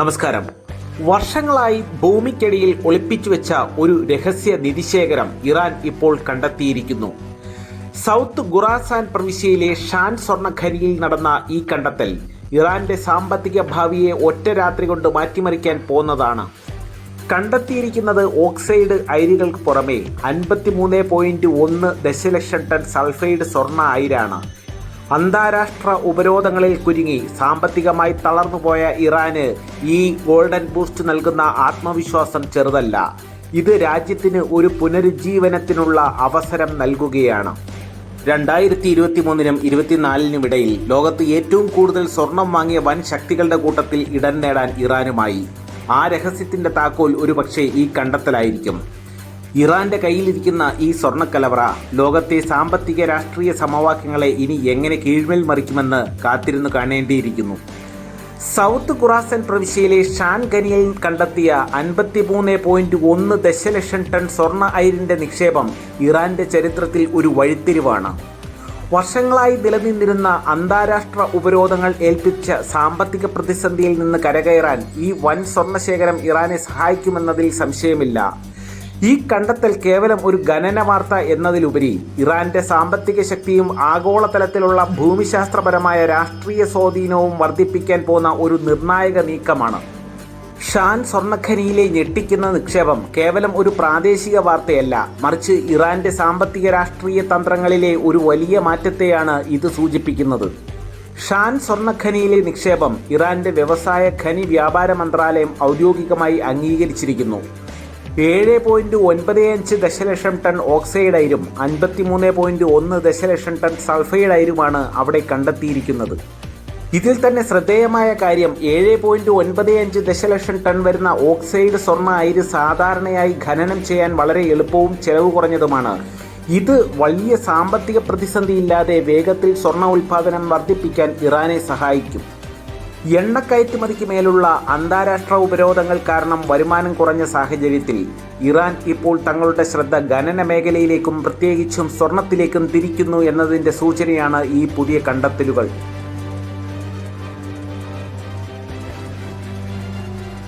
നമസ്കാരം. വർഷങ്ങളായി ഭൂമിക്കടിയിൽ ഒളിപ്പിച്ചു വെച്ച ഒരു രഹസ്യ നിധിശേഖരം ഇറാൻ ഇപ്പോൾ കണ്ടെത്തിയിരിക്കുന്നു. സൗത്ത് ഖുറാസാൻ പ്രവിശ്യയിലെ ഷാൻ സ്വർണഖനിയിൽ നടന്ന ഈ കണ്ടെത്തൽ ഇറാന്റെ സാമ്പത്തിക ഭാവിയെ ഒറ്റ രാത്രി കൊണ്ട് മാറ്റിമറിക്കാൻ പോന്നതാണ്. കണ്ടെത്തിയിരിക്കുന്നത് ഓക്സൈഡ് അയിരുകൾക്ക് പുറമെ അൻപത്തിമൂന്ന് പോയിന്റ് ഒന്ന് ദശലക്ഷം ടൺ സൾഫൈഡ് സ്വർണ അയിരാണ് അന്താരാഷ്ട്ര ഉപരോധങ്ങളിൽ കുരുങ്ങി സാമ്പത്തികമായി തളർന്നുപോയ ഇറാന് ഈ ഗോൾഡൻ ബൂസ്റ്റ് നൽകുന്ന ആത്മവിശ്വാസം ചെറുതല്ല. ഇത് രാജ്യത്തിന് ഒരു പുനരുജ്ജീവനത്തിനുള്ള അവസരം നൽകുകയാണ്. രണ്ടായിരത്തി ഇരുപത്തി മൂന്നിനും ഇരുപത്തിനാലിനും ഇടയിൽ ലോകത്ത് ഏറ്റവും കൂടുതൽ സ്വർണം വാങ്ങിയ വൻ ശക്തികളുടെ കൂട്ടത്തിൽ ഇടം നേടാൻ ഇറാനുമായി. ആ രഹസ്യത്തിന്റെ താക്കോൽ ഒരുപക്ഷെ ഈ കണ്ടെത്തലായിരിക്കും. ഇറാന്റെ കയ്യിലിരിക്കുന്ന ഈ സ്വർണക്കലവറ ലോകത്തെ സാമ്പത്തിക രാഷ്ട്രീയ സമവാക്യങ്ങളെ ഇനി എങ്ങനെ കീഴ്മേൽ മറിക്കുമെന്ന് കാത്തിരുന്നു കാണേണ്ടിയിരിക്കുന്നു. സൗത്ത് ഖുറാസൻ പ്രവിശ്യയിലെ ഷാൻ ഖനിയിൽ കണ്ടെത്തിയ അൻപത്തിമൂന്ന് പോയിന്റ് ഒന്ന് ദശലക്ഷം ടൺ സ്വർണ അയിരിന്റെ നിക്ഷേപം ഇറാന്റെ ചരിത്രത്തിൽ ഒരു വഴിത്തിരിവാണ്. വർഷങ്ങളായി നിലനിന്നിരുന്ന അന്താരാഷ്ട്ര ഉപരോധങ്ങൾ ഏൽപ്പിച്ച സാമ്പത്തിക പ്രതിസന്ധിയിൽ നിന്ന് കരകയറാൻ ഈ വൻ സ്വർണശേഖരം ഇറാനെ സഹായിക്കുമെന്നതിൽ സംശയമില്ല. ഈ കണ്ടെത്തൽ കേവലം ഒരു ഖനന വാർത്ത എന്നതിലുപരി ഇറാന്റെ സാമ്പത്തിക ശക്തിയും ആഗോളതലത്തിലുള്ള ഭൂമിശാസ്ത്രപരമായ രാഷ്ട്രീയ സ്വാധീനവും വർദ്ധിപ്പിക്കാൻ പോകുന്ന ഒരു നിർണായക നീക്കമാണ്. ഷാൻ സ്വർണഖനിയിലെ ഞെട്ടിക്കുന്ന നിക്ഷേപം കേവലം ഒരു പ്രാദേശിക വാർത്തയല്ല മറിച്ച് ഇറാന്റെ സാമ്പത്തിക രാഷ്ട്രീയ തന്ത്രങ്ങളിലെ ഒരു വലിയ മാറ്റത്തെയാണ് ഇത് സൂചിപ്പിക്കുന്നത്. ഷാൻ സ്വർണഖനിയിലെ നിക്ഷേപം ഇറാന്റെ വ്യവസായ ഖനി വ്യാപാര മന്ത്രാലയം ഔദ്യോഗികമായി അംഗീകരിച്ചിരിക്കുന്നു. ഏഴ് പോയിന്റ് ഒൻപത് അഞ്ച് ദശലക്ഷം ടൺ ഓക്സൈഡ് അയിരും അൻപത്തിമൂന്ന് പോയിന്റ് ഒന്ന് ദശലക്ഷം ടൺ സൾഫൈഡ് അയിരുമാണ് അവിടെ കണ്ടെത്തിയിരിക്കുന്നത്. ഇതിൽ തന്നെ ശ്രദ്ധേയമായ കാര്യം ഏഴ് പോയിന്റ് ഒൻപത് അഞ്ച് ദശലക്ഷം ടൺ വരുന്ന ഓക്സൈഡ് സ്വർണ അയിര് സാധാരണയായി ഖനനം ചെയ്യാൻ വളരെ എളുപ്പവും ചെലവ് കുറഞ്ഞതുമാണ്. ഇത് വലിയ സാമ്പത്തിക പ്രതിസന്ധി ഇല്ലാതെ വേഗത്തിൽ സ്വർണ ഉൽപാദനം വർദ്ധിപ്പിക്കാൻ ഇറാനെ സഹായിക്കും. എണ്ണക്കയറ്റുമതിക്ക് മേലുള്ള അന്താരാഷ്ട്ര ഉപരോധങ്ങൾ കാരണം വരുമാനം കുറഞ്ഞ സാഹചര്യത്തിൽ ഇറാൻ ഇപ്പോൾ തങ്ങളുടെ ശ്രദ്ധ ഖനന മേഖലയിലേക്കും പ്രത്യേകിച്ചും സ്വർണത്തിലേക്കും തിരിക്കുന്നു എന്നതിന്റെ സൂചനയാണ് ഈ പുതിയ കണ്ടെത്തലുകൾ.